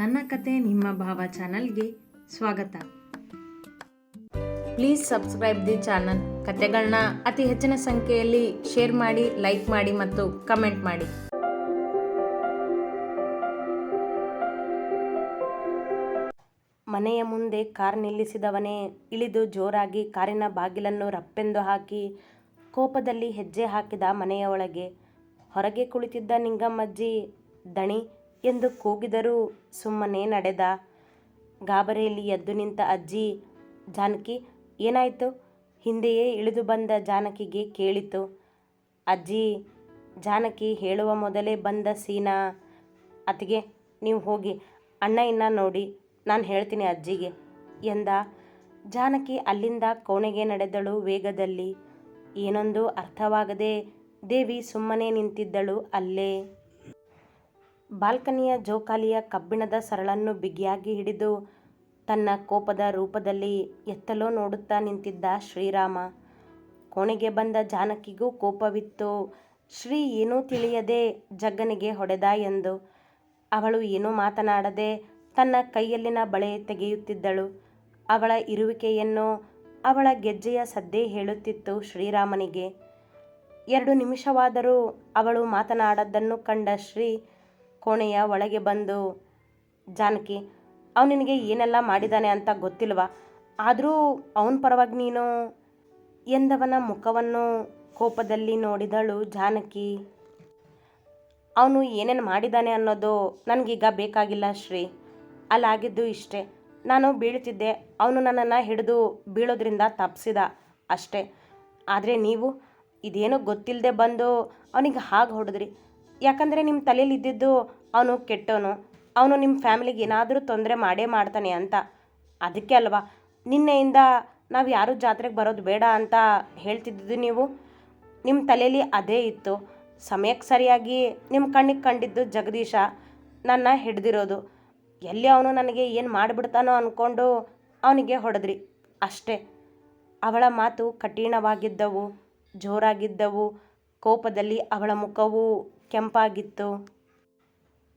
ನನ್ನ ಕತೆ ನಿಮ್ಮ ಭಾವ ಚಾನಲ್ಗೆ ಸ್ವಾಗತ. Please subscribe the channel. ಕತೆಗಳನ್ನ ಅತಿ ಹೆಚ್ಚಿನ ಸಂಖ್ಯೆಯಲ್ಲಿ ಶೇರ್ ಮಾಡಿ, ಲೈಕ್ ಮಾಡಿ ಮತ್ತು ಕಮೆಂಟ್ ಮಾಡಿ. ಮನೆಯ ಮುಂದೆ ಕಾರ್ ನಿಲ್ಲಿಸಿದವನೇ ಇಳಿದು ಜೋರಾಗಿ ಕಾರಿನ ಬಾಗಿಲನ್ನು ರಪ್ಪೆಂದು ಹಾಕಿ ಕೋಪದಲ್ಲಿ ಹೆಜ್ಜೆ ಹಾಕಿದ ಮನೆಯ ಒಳಗೆ. ಹೊರಗೆ ಕುಳಿತಿದ್ದ ನಿಂಗಮ್ಮಜ್ಜಿ, ದಣಿ ಎಂದು ಕೂಗಿದರೂ ಸುಮ್ಮನೆ ನಡೆದ. ಗಾಬರಿಯಲ್ಲಿ ಎದ್ದು ನಿಂತ ಅಜ್ಜಿ, ಜಾನಕಿ, ಏನಾಯಿತು ಹಿಂದೆಯೇ ಇಳಿದು ಬಂದ ಜಾನಕಿಗೆ ಕೇಳಿತು. ಅಜ್ಜಿ, ಜಾನಕಿ ಹೇಳುವ ಮೊದಲೇ ಬಂದ ಸೀನಾ, ಅತ್ತಿಗೆ ನೀವು ಹೋಗಿ, ಅಣ್ಣ ಇನ್ನ ನೋಡಿ, ನಾನು ಹೇಳ್ತೀನಿ ಅಜ್ಜಿಗೆ ಎಂದ. ಜಾನಕಿ ಅಲ್ಲಿಂದ ಕೋಣೆಗೆ ನಡೆದಳು ವೇಗದಲ್ಲಿ. ಏನೊಂದು ಅರ್ಥವಾಗದೆ ದೇವಿ ಸುಮ್ಮನೆ ನಿಂತಿದ್ದಳು ಅಲ್ಲೇ. ಬಾಲ್ಕನಿಯ ಜೋಕಾಲಿಯ ಕಬ್ಬಿಣದ ಸರಳನ್ನು ಬಿಗಿಯಾಗಿ ಹಿಡಿದು ತನ್ನ ಕೋಪದ ರೂಪದಲ್ಲಿ ಎತ್ತಲೋ ನೋಡುತ್ತಾ ನಿಂತಿದ್ದ ಶ್ರೀರಾಮ. ಕೋಣೆಗೆ ಬಂದ ಜಾನಕಿಗೂ ಕೋಪವಿತ್ತು. ಶ್ರೀ ಏನೂ ತಿಳಿಯದೆ ಜಗ್ಗನಿಗೆ ಹೊಡೆದ ಎಂದು. ಅವಳು ಏನೂ ಮಾತನಾಡದೆ ತನ್ನ ಕೈಯಲ್ಲಿನ ಬಳೆ ತೆಗೆಯುತ್ತಿದ್ದಳು. ಅವಳ ಇರುವಿಕೆಯನ್ನು ಅವಳ ಗೆಜ್ಜೆಯ ಸದ್ದೇ ಹೇಳುತ್ತಿತ್ತು ಶ್ರೀರಾಮನಿಗೆ. ಎರಡು ನಿಮಿಷವಾದರೂ ಅವಳು ಮಾತನಾಡದ್ದನ್ನು ಕಂಡ ಶ್ರೀ ಕೋಣೆಯ ಒಳಗೆ ಬಂದು, ಜಾನಕಿ ಅವನು ನಿನಗೆ ಏನೆಲ್ಲ ಮಾಡಿದ್ದಾನೆ ಅಂತ ಗೊತ್ತಿಲ್ವಾ? ಆದರೂ ಅವನ ಪರವಾಗಿ ನೀನು ಎಂದವನ ಮುಖವನ್ನು ಕೋಪದಲ್ಲಿ ನೋಡಿದಳು ಜಾನಕಿ. ಅವನು ಏನೇನು ಮಾಡಿದ್ದಾನೆ ಅನ್ನೋದು ನನಗೀಗ ಬೇಕಾಗಿಲ್ಲ ಶ್ರೀ. ಅಲ್ಲಾಗಿದ್ದು ಇಷ್ಟೇ. ನಾನು ಬೀಳ್ತಿದ್ದೆ. ಅವನು ನನ್ನನ್ನು ಹಿಡಿದು ಬೀಳೋದ್ರಿಂದ ತಪ್ಪಿಸಿದ ಅಷ್ಟೇ. ಆದರೆ ನೀವು ಇದೇನೋ ಗೊತ್ತಿಲ್ಲದೆ ಬಂದು ಅವನಿಗೆ ಹಾಗೆ ಹೊಡೆದ್ರಿ? ಯಾಕಂದರೆ ನಿಮ್ಮ ತಲೆಯಲ್ಲಿ ಇದ್ದಿದ್ದು ಅವನು ಕೆಟ್ಟವನು, ಅವನು ನಿಮ್ಮ ಫ್ಯಾಮಿಲಿಗೆ ಏನಾದರೂ ತೊಂದರೆ ಮಾಡೇ ಮಾಡ್ತಾನೆ ಅಂತ. ಅದಕ್ಕೆ ಅಲ್ವಾ? ನಿನ್ನೆಯಿಂದ ನಾವು ಯಾರೂ ಜಾತ್ರೆಗೆ ಬರೋದು ಬೇಡ ಅಂತ ಹೇಳ್ತಿದ್ದಿದ್ದು ನೀವು? ನಿಮ್ಮ ತಲೆಯಲ್ಲಿ ಅದೇ ಇತ್ತು. ಸಮಯಕ್ಕೆ ಸರಿಯಾಗಿ ನಿಮ್ಮ ಕಣ್ಣಿಗೆ ಕಂಡಿದ್ದು ಜಗದೀಶ, ನನ್ನ ಹಿಡ್ದಿರೋದು. ಎಲ್ಲಿ ಅವನು ನನಗೆ ಏನು ಮಾಡಿಬಿಡ್ತಾನೋ ಅಂದ್ಕೊಂಡು ಅವನಿಗೆ ಹೊಡೆದ್ರಿ. ಅಷ್ಟೇ. ಅವಳ ಮಾತು ಕಠಿಣವಾಗಿದ್ದವು, ಜೋರಾಗಿದ್ದವು. ಕೋಪದಲ್ಲಿ ಅವಳ ಮುಖವು ಕೆಂಪಾಗಿತ್ತು.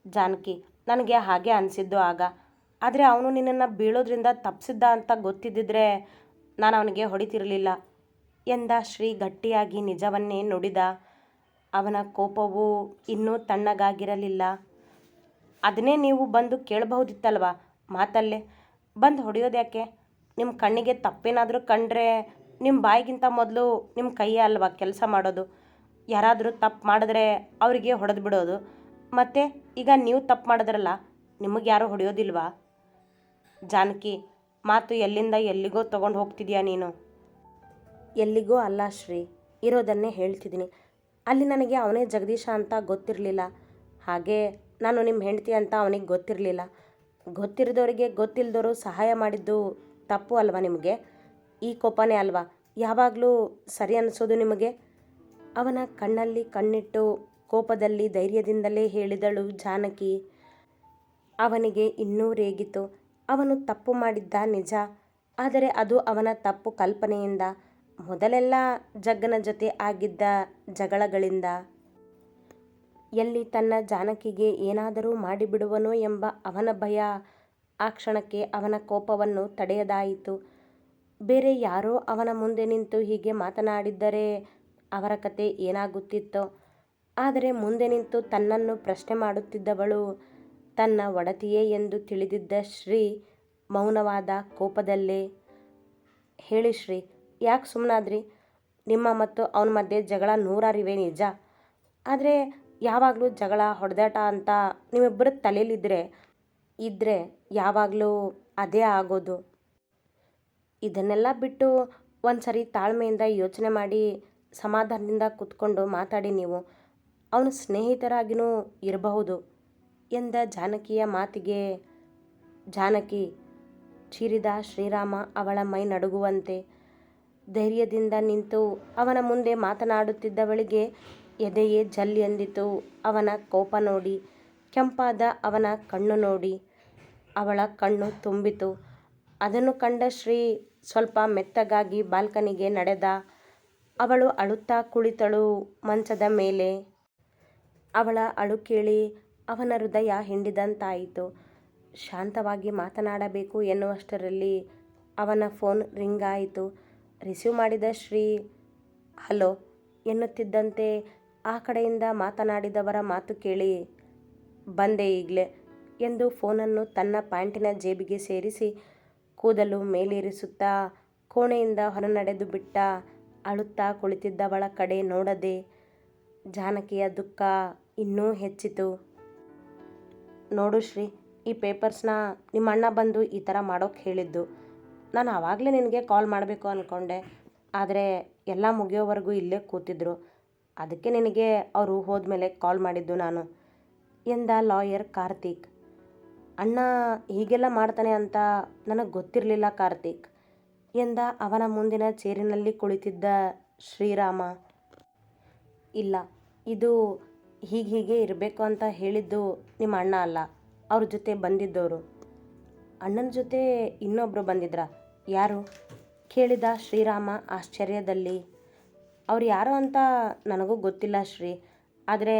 ಜಾನಕಿ, ನನಗೆ ಹಾಗೆ ಅನಿಸಿದ್ದು ಆಗ. ಆದರೆ ಅವನು ನಿನ್ನನ್ನು ಬೀಳೋದ್ರಿಂದ ತಪ್ಪಿಸಿದ್ದ ಅಂತ ಗೊತ್ತಿದ್ದಿದ್ರೆ ನಾನು ಅವನಿಗೆ ಹೊಡಿತಿರಲಿಲ್ಲ ಎಂದ ಶ್ರೀ ಗಟ್ಟಿಯಾಗಿ ನಿಜವನ್ನೇ ನುಡಿದ. ಅವನ ಕೋಪವು ಇನ್ನೂ ತಣ್ಣಗಾಗಿರಲಿಲ್ಲ. ಅದನ್ನೇ ನೀವು ಬಂದು ಕೇಳಬಹುದಿತ್ತಲ್ವ? ಮಾತಲ್ಲೇ. ಬಂದು ಹೊಡೆಯೋದ್ಯಾಕೆ ನಿಮ್ಮ ಕಣ್ಣಿಗೆ ತಪ್ಪೇನಾದರೂ ಕಂಡ್ರೆ ನಿಮ್ಮ ಬಾಯಿಗಿಂತ ಮೊದಲು ನಿಮ್ಮ ಕೈಯೇ ಅಲ್ವಾ ಕೆಲಸ ಮಾಡೋದು? ಯಾರಾದರೂ ತಪ್ಪು ಮಾಡಿದ್ರೆ ಅವರಿಗೆ ಹೊಡೆದು ಬಿಡೋದು. ಮತ್ತು ಈಗ ನೀವು ತಪ್ಪು ಮಾಡಿದ್ರಲ್ಲ, ನಿಮಗೆ ಯಾರೂ ಹೊಡೆಯೋದಿಲ್ವಾ? ಜಾನಕಿ, ಮಾತು ಎಲ್ಲಿಂದ ಎಲ್ಲಿಗೋ ತೊಗೊಂಡು ಹೋಗ್ತಿದ್ಯಾ ನೀನು? ಎಲ್ಲಿಗೋ ಅಲ್ಲ ಶ್ರೀ, ಇರೋದನ್ನೇ ಹೇಳ್ತಿದ್ದೀನಿ. ಅಲ್ಲಿ ನನಗೆ ಅವನೇ ಜಗದೀಶ ಅಂತ ಗೊತ್ತಿರಲಿಲ್ಲ. ಹಾಗೆ ನಾನು ನಿಮ್ಮ ಹೆಂಡತಿ ಅಂತ ಅವನಿಗೆ ಗೊತ್ತಿರಲಿಲ್ಲ. ಗೊತ್ತಿರದವರಿಗೆ ಗೊತ್ತಿಲ್ಲದವರು ಸಹಾಯ ಮಾಡಿದ್ದು ತಪ್ಪು ಅಲ್ವಾ ನಿಮಗೆ? ಈ ಕೋಪನೇ ಅಲ್ವಾ? ಯಾವಾಗಲೂ ಸರಿ ಅನಿಸೋದು ನಿಮಗೆ? ಅವನ ಕಣ್ಣಲ್ಲಿ ಕಣ್ಣಿಟ್ಟು ಕೋಪದಲ್ಲಿ ಧೈರ್ಯದಿಂದಲೇ ಹೇಳಿದಳು ಜಾನಕಿ. ಅವನಿಗೆ ಇನ್ನೂ ರೇಗಿತು ಅವನು ತಪ್ಪು ಮಾಡಿದ್ದ ನಿಜ. ಆದರೆ ಅದು ಅವನ ತಪ್ಪು ಕಲ್ಪನೆಯಿಂದ, ಮೊದಲೆಲ್ಲ ಜಗ್ಗನ ಜೊತೆ ಆಗಿದ್ದ ಜಗಳಗಳಿಂದ. ಎಲ್ಲಿ ತನ್ನ ಜಾನಕಿಗೆ ಏನಾದರೂ ಮಾಡಿಬಿಡುವನೋ ಎಂಬ ಅವನ ಭಯ, ಆ ಕ್ಷಣಕ್ಕೆ ಅವನ ಕೋಪವನ್ನು ತಡೆಯದಾಯಿತು. ಬೇರೆ ಯಾರೋ ಅವನ ಮುಂದೆ ನಿಂತು ಹೀಗೆ ಮಾತನಾಡಿದ್ದರೆ ಅವರ ಕತೆ ಏನಾಗುತ್ತಿತ್ತೋ. ಆದರೆ ಮುಂದೆ ನಿಂತು ತನ್ನನ್ನು ಪ್ರಶ್ನೆ ಮಾಡುತ್ತಿದ್ದವಳು ತನ್ನ ಒಡತಿಯೇ ಎಂದು ತಿಳಿದಿದ್ದ ಶ್ರೀ ಮೌನವಾದ ಕೋಪದಲ್ಲೇ, ಹೇಳಿ ಶ್ರೀ, ಯಾಕೆ ಸುಮ್ಮನಾದ್ರಿ ನಿಮ್ಮ ಮತ್ತು ಅವನ ಮಧ್ಯೆ ಜಗಳ ನೂರಾರಿವೆ ನಿಜ. ಆದರೆ ಯಾವಾಗಲೂ ಜಗಳ, ಹೊಡೆದಾಟ ಅಂತ ನಿಮ್ಮಿಬ್ಬರ ತಲೆಯಲ್ಲಿದ್ದರೆ ಇದ್ದರೆ ಯಾವಾಗಲೂ ಅದೇ ಆಗೋದು. ಇದನ್ನೆಲ್ಲ ಬಿಟ್ಟು ಒಂದು ಸರಿ ತಾಳ್ಮೆಯಿಂದ ಯೋಚನೆ ಮಾಡಿ ಸಮಾಧಾನದಿಂದ ಕೂತ್ಕೊಂಡು ಮಾತಾಡಿ ನೀವು. ಅವನು ಸ್ನೇಹಿತರಾಗಿಯೂ ಇರಬಹುದು ಎಂದ ಜಾನಕಿಯ ಮಾತಿಗೆ ಜಾನಕಿ, ಚೀರಿದ ಶ್ರೀರಾಮ ಅವಳ ಮೈ ನಡುಗುವಂತೆ. ಧೈರ್ಯದಿಂದ ನಿಂತು ಅವನ ಮುಂದೆ ಮಾತನಾಡುತ್ತಿದ್ದವಳಿಗೆ ಎದೆಯೇ ಜಲ್ ಎಂದಿತು ಅವನ ಕೋಪ ನೋಡಿ. ಕೆಂಪಾದ ಅವನ ಕಣ್ಣು ನೋಡಿ. ಅವಳ ಕಣ್ಣು ತುಂಬಿತು. ಅದನ್ನು ಕಂಡ ಶ್ರೀ ಸ್ವಲ್ಪ ಮೆತ್ತಗಾಗಿ ಬಾಲ್ಕನಿಗೆ ನಡೆದ ಅವಳು ಅಳುತ್ತಾ ಕುಳಿತಳು ಮಂಚದ ಮೇಲೆ. ಅವಳ ಅಳು ಕೇಳಿ ಅವನ ಹೃದಯ ಹಿಂಡಿದಂತಾಯಿತು. ಶಾಂತವಾಗಿ ಮಾತನಾಡಬೇಕು ಎನ್ನುವಷ್ಟರಲ್ಲಿ ಅವನ ಫೋನ್ ರಿಂಗ್ ಆಯಿತು ರಿಸೀವ್ ಮಾಡಿದ ಶ್ರೀ, ಹಲೋ ಎನ್ನುತ್ತಿದ್ದಂತೆ ಆ ಕಡೆಯಿಂದ ಮಾತನಾಡಿದವರ ಮಾತು ಕೇಳಿ, ಬಂದೆ ಈಗಲೇ ಎಂದು ಫೋನನ್ನು ತನ್ನ ಪ್ಯಾಂಟಿನ ಜೇಬಿಗೆ ಸೇರಿಸಿ ಕೂದಲು ಮೇಲೇರಿಸುತ್ತಾ ಕೋಣೆಯಿಂದ ಹೊರನಡೆದು ಬಿಟ್ಟ ಅಳುತ್ತಾ ಕುಳಿತಿದ್ದವಳ ಕಡೆ ನೋಡದೆ ಜಾನಕಿಯ ದುಃಖ ಇನ್ನೂ ಹೆಚ್ಚಿತು. ನೋಡು ಶ್ರೀ, ಈ ಪೇಪರ್ಸ್ನ ನಿಮ್ಮ ಅಣ್ಣ ಬಂದು ಈ ಥರ ಮಾಡೋಕೆ ಹೇಳಿದ್ದು. ನಾನು ಆವಾಗಲೇ ನಿನಗೆ ಕಾಲ್ ಮಾಡಬೇಕು ಅಂದ್ಕೊಂಡೆ ಆದರೆ ಎಲ್ಲ ಮುಗಿಯೋವರೆಗೂ ಇಲ್ಲೇ ಕೂತಿದ್ರು. ಅದಕ್ಕೆ ನಿನಗೆ ಅವರು ಹೋದ್ಮೇಲೆ ಕಾಲ್ ಮಾಡಿದ್ದು ನಾನು ಎಂದ ಲಾಯರ್ ಕಾರ್ತಿಕ್. ಅಣ್ಣ ಹೀಗೆಲ್ಲ ಮಾಡ್ತಾನೆ ಅಂತ ನನಗೆ ಗೊತ್ತಿರಲಿಲ್ಲ ಕಾರ್ತಿಕ್. ಎಂದ ಅವನ ಮುಂದಿನ ಚೇರಿನಲ್ಲಿ ಕುಳಿತಿದ್ದ ಶ್ರೀರಾಮ, ಇಲ್ಲ, ಇದು ಹೀಗೆ ಹೀಗೆ ಇರಬೇಕು ಅಂತ ಹೇಳಿದ್ದು ನಿಮ್ಮ ಅಣ್ಣ ಅಲ್ಲ, ಅವ್ರ ಜೊತೆ ಬಂದಿದ್ದವರು ಅಣ್ಣನ ಜೊತೆ ಇನ್ನೊಬ್ಬರು ಬಂದಿದ್ರ, ಯಾರು? ಕೇಳಿದ ಶ್ರೀರಾಮ ಆಶ್ಚರ್ಯದಲ್ಲಿ, ಅವ್ರು ಯಾರು ಅಂತ ನನಗೂ ಗೊತ್ತಿಲ್ಲ ಶ್ರೀ, ಆದರೆ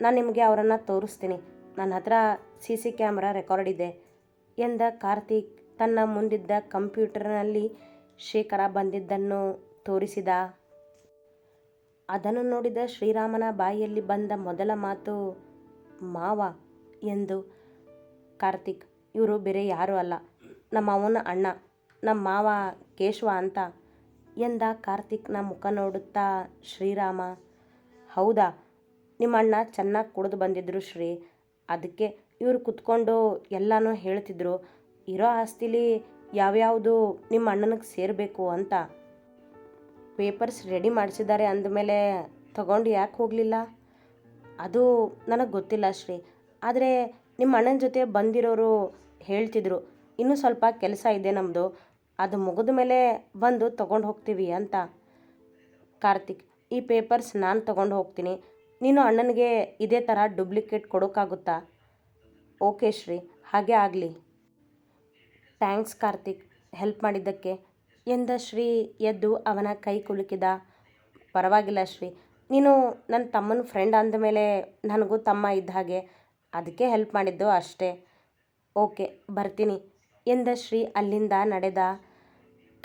ನಾನು ನಿಮಗೆ ಅವರನ್ನು ತೋರಿಸ್ತೀನಿ. ನನ್ನ ಹತ್ರ ಸಿ ಸಿ ಕ್ಯಾಮ್ರಾ ರೆಕಾರ್ಡ್ ಇದೆ, ಎಂದ ಕಾರ್ತಿಕ್ ತನ್ನ ಮುಂದಿದ್ದ ಕಂಪ್ಯೂಟರ್ನಲ್ಲಿ ಶೇಖರ ಬಂದಿದ್ದನ್ನು ತೋರಿಸಿದ. ಅದನ್ನು ನೋಡಿದ ಶ್ರೀರಾಮನ ಬಾಯಿಯಲ್ಲಿ ಬಂದ ಮೊದಲ ಮಾತು, ಮಾವ ಎಂದು. ಕಾರ್ತಿಕ್, ಇವರು ಬೇರೆ ಯಾರೂ ಅಲ್ಲ. ನಮ್ಮ ಅವನ ಅಣ್ಣ, ನಮ್ಮ ಮಾವ ಕೇಶವ ಅಂತ ಎಂದ ಕಾರ್ತಿಕ್ನ ಮುಖ ನೋಡುತ್ತಾ ಶ್ರೀರಾಮ, ಹೌದಾ, ನಿಮ್ಮ ಅಣ್ಣ ಚೆನ್ನಾಗಿ ಕುಡಿದು ಬಂದಿದ್ರು ಶ್ರೀ. ಅದಕ್ಕೆ ಇವರು ಕುತ್ಕೊಂಡು ಎಲ್ಲನೂ ಹೇಳ್ತಿದ್ರು. ಇರೋ ಆಸ್ತಿಲಿ ಯಾವ್ಯಾವುದು ನಿಮ್ಮ ಅಣ್ಣನಿಗೆ ಸೇರಬೇಕು ಅಂತ ಪೇಪರ್ಸ್ ರೆಡಿ ಮಾಡಿಸಿದ್ದಾರೆ ಅಂದಮೇಲೆ ತಗೊಂಡು ಯಾಕೆ ಹೋಗಲಿಲ್ಲ? ಅದು ನನಗೆ ಗೊತ್ತಿಲ್ಲ ಶ್ರೀ. ಆದರೆ ನಿಮ್ಮ ಅಣ್ಣನ ಜೊತೆ ಬಂದಿರೋರು ಹೇಳ್ತಿದ್ರು, ಇನ್ನೂ ಸ್ವಲ್ಪ ಕೆಲಸ ಇದೆ ನಮ್ಮದು ಅದು ಮುಗಿದ ಮೇಲೆ ಬಂದು ತಗೊಂಡು ಹೋಗ್ತೀವಿ ಅಂತ. ಕಾರ್ತಿಕ್, ಈ ಪೇಪರ್ಸ್ ನಾನು ತಗೊಂಡು ಹೋಗ್ತೀನಿ. ನೀನು ಅಣ್ಣನಿಗೆ ಇದೇ ಥರ ಡೂಪ್ಲಿಕೇಟ್ ಕೊಡೋಕ್ಕಾಗುತ್ತಾ ಓಕೆ ಶ್ರೀ, ಹಾಗೆ ಆಗಲಿ. ಥ್ಯಾಂಕ್ಸ್ ಕಾರ್ತಿಕ್ ಹೆಲ್ಪ್ ಮಾಡಿದ್ದಕ್ಕೆ. ಎಂದ ಶ್ರೀ ಎದ್ದು ಅವನ ಕೈ ಕುಲುಕಿದ. ಪರವಾಗಿಲ್ಲ ಶ್ರೀ. ನೀನು ನನ್ನ ತಮ್ಮನ ಫ್ರೆಂಡ್ ಅಂದಮೇಲೆ ನನಗೂ ತಮ್ಮ ಇದ್ದ ಹಾಗೆ. ಅದಕ್ಕೆ ಹೆಲ್ಪ್ ಮಾಡಿದ್ದು ಅಷ್ಟೇ. ಓಕೆ, ಬರ್ತೀನಿ ಎಂದ ಶ್ರೀ ಅಲ್ಲಿಂದ ನಡೆದ.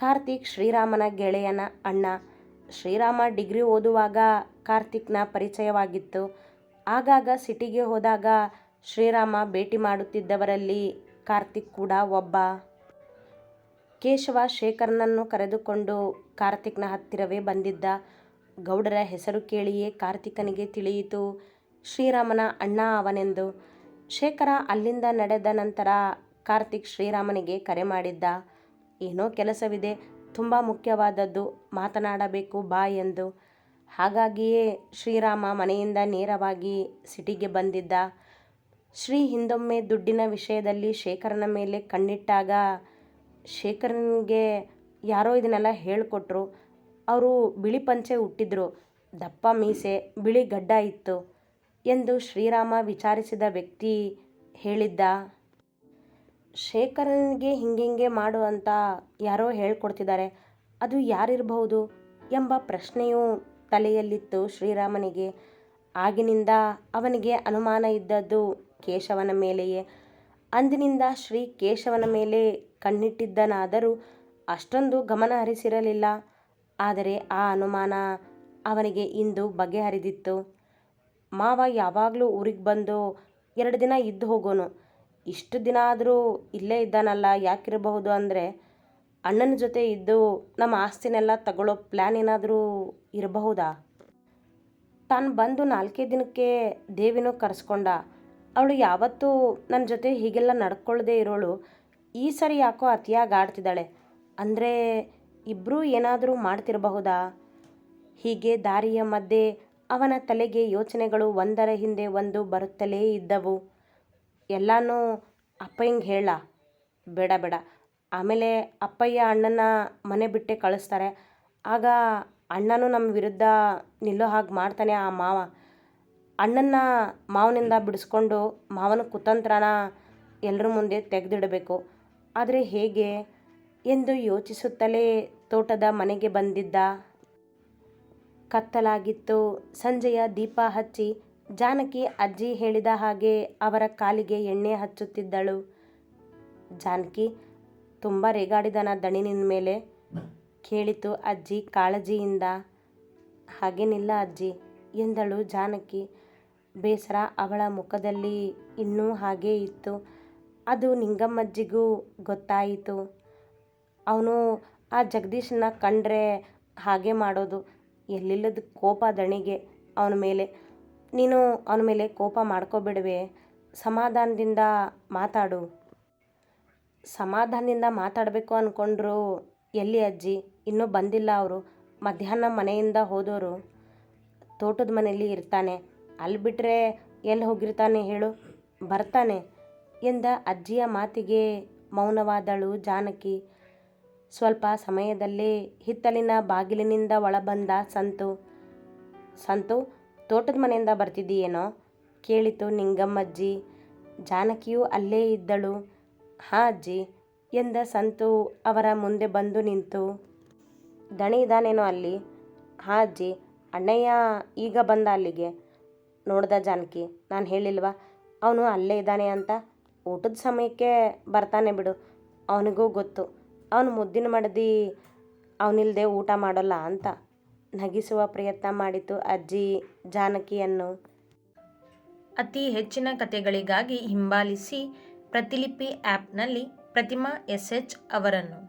ಕಾರ್ತಿಕ್ ಶ್ರೀರಾಮನ ಗೆಳೆಯನ ಅಣ್ಣ. ಶ್ರೀರಾಮ ಡಿಗ್ರಿ ಓದುವಾಗ ಕಾರ್ತಿಕ್ನ ಪರಿಚಯವಾಗಿತ್ತು. ಆಗಾಗ ಸಿಟಿಗೆ ಹೋದಾಗ ಶ್ರೀರಾಮ ಭೇಟಿ ಮಾಡುತ್ತಿದ್ದವರಲ್ಲಿ ಕಾರ್ತಿಕ್ ಕೂಡ ಒಬ್ಬ. ಕೇಶವ ಶೇಖರ್ನನ್ನು ಕರೆದುಕೊಂಡು ಕಾರ್ತಿಕ್ನ ಹತ್ತಿರವೇ ಬಂದಿದ್ದ ಗೌಡರ ಹೆಸರು ಕೇಳಿಯೇ ಕಾರ್ತಿಕನಿಗೆ ತಿಳಿಯಿತು. ಶ್ರೀರಾಮನ ಅಣ್ಣ ಅವನೆಂದು. ಶೇಖರ ಅಲ್ಲಿಂದ ನಡೆದ ನಂತರ ಕಾರ್ತಿಕ್ ಶ್ರೀರಾಮನಿಗೆ ಕರೆ ಮಾಡಿದ್ದ, ಏನೋ ಕೆಲಸವಿದೆ, ತುಂಬ ಮುಖ್ಯವಾದದ್ದು, ಮಾತನಾಡಬೇಕು, ಬಾ ಎಂದು. ಹಾಗಾಗಿಯೇ ಶ್ರೀರಾಮ ಮನೆಯಿಂದ ನೇರವಾಗಿ ಸಿಟಿಗೆ ಬಂದಿದ್ದ. ಶ್ರೀ ಹಿಂದೊಮ್ಮೆ ದುಡ್ಡಿನ ವಿಷಯದಲ್ಲಿ ಶೇಖರನ ಮೇಲೆ ಕಣ್ಣಿಟ್ಟಾಗ ಶೇಖರನಿಗೆ ಯಾರೋ ಇದನ್ನೆಲ್ಲ ಹೇಳಿಕೊಟ್ರು. ಅವರು ಬಿಳಿ ಪಂಚೆ ಹುಟ್ಟಿದ್ರು. ದಪ್ಪ ಮೀಸೆ, ಬಿಳಿ ಗಡ್ಡ ಇತ್ತು ಎಂದು ಶ್ರೀರಾಮ ವಿಚಾರಿಸಿದ ವ್ಯಕ್ತಿ ಹೇಳಿದ್ದ. ಶೇಖರನಿಗೆ ಹಿಂಗಿಂಗೆ ಮಾಡು ಅಂತ ಯಾರೋ ಹೇಳ್ಕೊಡ್ತಿದ್ದಾರೆ. ಅದು ಯಾರಿರಬಹುದು ಎಂಬ ಪ್ರಶ್ನೆಯು ತಲೆಯಲ್ಲಿತ್ತು ಶ್ರೀರಾಮನಿಗೆ. ಆಗಿನಿಂದ ಅವನಿಗೆ ಅನುಮಾನ ಇದ್ದದ್ದು ಕೇಶವನ ಮೇಲೆಯೇ. ಅಂದಿನಿಂದ ಶ್ರೀ ಕೇಶವನ ಮೇಲೆ ಕಣ್ಣಿಟ್ಟಿದ್ದನಾದರೂ ಅಷ್ಟೊಂದು ಗಮನ ಹರಿಸಿರಲಿಲ್ಲ. ಆದರೆ ಆ ಅನುಮಾನ ಅವನಿಗೆ ಇಂದು ಬಗೆಹರಿದಿತ್ತು. ಮಾವ ಯಾವಾಗಲೂ ಊರಿಗೆ ಬಂದು ಎರಡು ದಿನ ಇದ್ದು ಹೋಗೋನು. ಇಷ್ಟು ದಿನ ಆದರೂ ಇಲ್ಲೇ ಇದ್ದಾನಲ್ಲ, ಯಾಕಿರಬಹುದು ಅಂದರೆ ಅಣ್ಣನ ಜೊತೆ ಇದ್ದು ನಮ್ಮ ಆಸ್ತಿನೆಲ್ಲ ತಗೊಳ್ಳೋ ಪ್ಲ್ಯಾನ್ ಏನಾದರೂ ಇರಬಹುದಾ? ತಾನು ಬಂದು ನಾಲ್ಕೇ ದಿನಕ್ಕೆ ದೇವಿನೂ ಕರೆಸ್ಕೊಂಡ. ಅವಳು ಯಾವತ್ತೂ ನನ್ನ ಜೊತೆ ಹೀಗೆಲ್ಲ ನಡ್ಕೊಳ್ಳದೆ ಇರೋಳು. ಈ ಸರಿ ಯಾಕೋ ಅತಿಯಾಗಿ ಆಡ್ತಿದ್ದಾಳೆ. ಅಂದರೆ ಇಬ್ಬರೂ ಏನಾದರೂ ಮಾಡ್ತಿರಬಹುದಾ? ಹೀಗೆ ದಾರಿಯ ಮಧ್ಯೆ ಅವನ ತಲೆಗೆ ಯೋಚನೆಗಳು ಒಂದರ ಹಿಂದೆ ಒಂದು ಬರುತ್ತಲೇ ಇದ್ದವು. ಎಲ್ಲನೂ ಅಪ್ಪಯ್ಯಂಗೆ ಹೇಳ, ಬೇಡ ಬೇಡ. ಆಮೇಲೆ ಅಪ್ಪಯ್ಯ ಅಣ್ಣನ ಮನೆ ಬಿಟ್ಟೆ ಕಳಿಸ್ತಾರೆ. ಆಗ ಅಣ್ಣನೂ ನಮ್ಮ ವಿರುದ್ಧ ನಿಲ್ಲೋ ಹಾಗೆ ಮಾಡ್ತಾನೆ ಆ ಮಾವ. ಅಣ್ಣನ ಮಾವನಿಂದ ಬಿಡಿಸ್ಕೊಂಡು ಮಾವನ ಕುತಂತ್ರನ ಎಲ್ಲರ ಮುಂದೆ ತೆಗೆದಿಡಬೇಕು. ಆದರೆ ಹೇಗೆ ಎಂದು ಯೋಚಿಸುತ್ತಲೇ ತೋಟದ ಮನೆಗೆ ಬಂದಿದ್ದ. ಕತ್ತಲಾಗಿತ್ತು. ಸಂಜೆಯ ದೀಪ ಹಚ್ಚಿ ಜಾನಕಿ ಅಜ್ಜಿ ಹೇಳಿದ ಹಾಗೆ ಅವರ ಕಾಲಿಗೆ ಎಣ್ಣೆ ಹಚ್ಚುತ್ತಿದ್ದಳು. ಜಾನಕಿ, ತುಂಬ ರೇಗಾಡಿದನ ದಣಿನಿನ ಮೇಲೆ? ಕೇಳಿತು ಅಜ್ಜಿ ಕಾಳಜಿಯಿಂದ. ಹಾಗೇನಿಲ್ಲ ಅಜ್ಜಿ ಎಂದಳು ಜಾನಕಿ. ಬೇಸರ ಅವಳ ಮುಖದಲ್ಲಿ ಇನ್ನೂ ಹಾಗೇ ಇತ್ತು. ಅದು ನಿಂಗಮ್ಮಜ್ಜಿಗೂ ಗೊತ್ತಾಯಿತು. ಅವನು ಆ ಜಗದೀಶನ್ನ ಕಂಡ್ರೆ ಹಾಗೆ ಮಾಡೋದು. ಎಲ್ಲಿಲ್ಲದ ಕೋಪ ದಣಿಗೆ ಅವನ ಮೇಲೆ. ನೀನು ಅವನ ಮೇಲೆ ಕೋಪ ಮಾಡ್ಕೋಬಿಡುವೆ. ಸಮಾಧಾನದಿಂದ ಮಾತಾಡು. ಸಮಾಧಾನದಿಂದ ಮಾತಾಡಬೇಕು ಅಂದ್ಕೊಂಡ್ರು ಎಲ್ಲಿ ಅಜ್ಜಿ? ಇನ್ನೂ ಬಂದಿಲ್ಲ ಅವರು. ಮಧ್ಯಾಹ್ನ ಮನೆಯಿಂದ ಹೋದವರು ತೋಟದ ಮನೆಯಲ್ಲಿ ಇರ್ತಾನೆ. ಅಲ್ಲಿ ಬಿಟ್ಟರೆ ಎಲ್ಲಿ ಹೋಗಿರ್ತಾನೆ ಹೇಳು? ಬರ್ತಾನೆ. ಎಂದ ಅಜ್ಜಿಯ ಮಾತಿಗೆ ಮೌನವಾದಳು ಜಾನಕಿ. ಸ್ವಲ್ಪ ಸಮಯದಲ್ಲೇ ಹಿತ್ತಲಿನ ಬಾಗಿಲಿನಿಂದ ಒಳಬಂದ ಸಂತು ಸಂತು, ತೋಟದ ಮನೆಯಿಂದ ಬರ್ತಿದ್ದೀಯೇನೋ? ಕೇಳಿತು ನಿಂಗಮ್ಮಜ್ಜಿ. ಜಾನಕಿಯು ಅಲ್ಲೇ ಇದ್ದಳು. ಹಾಂ ಅಜ್ಜಿ, ಎಂದ ಸಂತು ಅವರ ಮುಂದೆ ಬಂದು ನಿಂತು. ದಣಿ ಇದ್ದಾನೇನೋ ಅಲ್ಲಿ? ಹಾ ಅಜ್ಜಿ, ಅಣ್ಣಯ್ಯ ಈಗ ಬಂದ ಅಲ್ಲಿಗೆ. ನೋಡ್ದ ಜಾನಕಿ, ನಾನು ಹೇಳಿಲ್ವಾ? ಅವನು ಅಲ್ಲೇ ಇದ್ದಾನೆ ಅಂತ? ಊಟದ ಸಮಯಕ್ಕೆ ಬರ್ತಾನೆ ಬಿಡು. ಅವನಿಗೂ ಗೊತ್ತು. ಅವನು ಮುದ್ದಿನ ಮಡದಿ ಅವನಿಲ್ಲದೆ ಊಟ ಮಾಡೋಲ್ಲ ಅಂತ. ನಗಿಸುವ ಪ್ರಯತ್ನ ಮಾಡಿತು ಅಜ್ಜಿ ಜಾನಕಿಯನ್ನು. ಅತಿ ಹೆಚ್ಚಿನ ಕಥೆಗಳಿಗಾಗಿ ಹಿಂಬಾಲಿಸಿ ಪ್ರತಿಲಿಪಿ ಆ್ಯಪ್ನಲ್ಲಿ ಪ್ರತಿಮಾ ಎಸ್ ಎಚ್ ಅವರನ್ನು.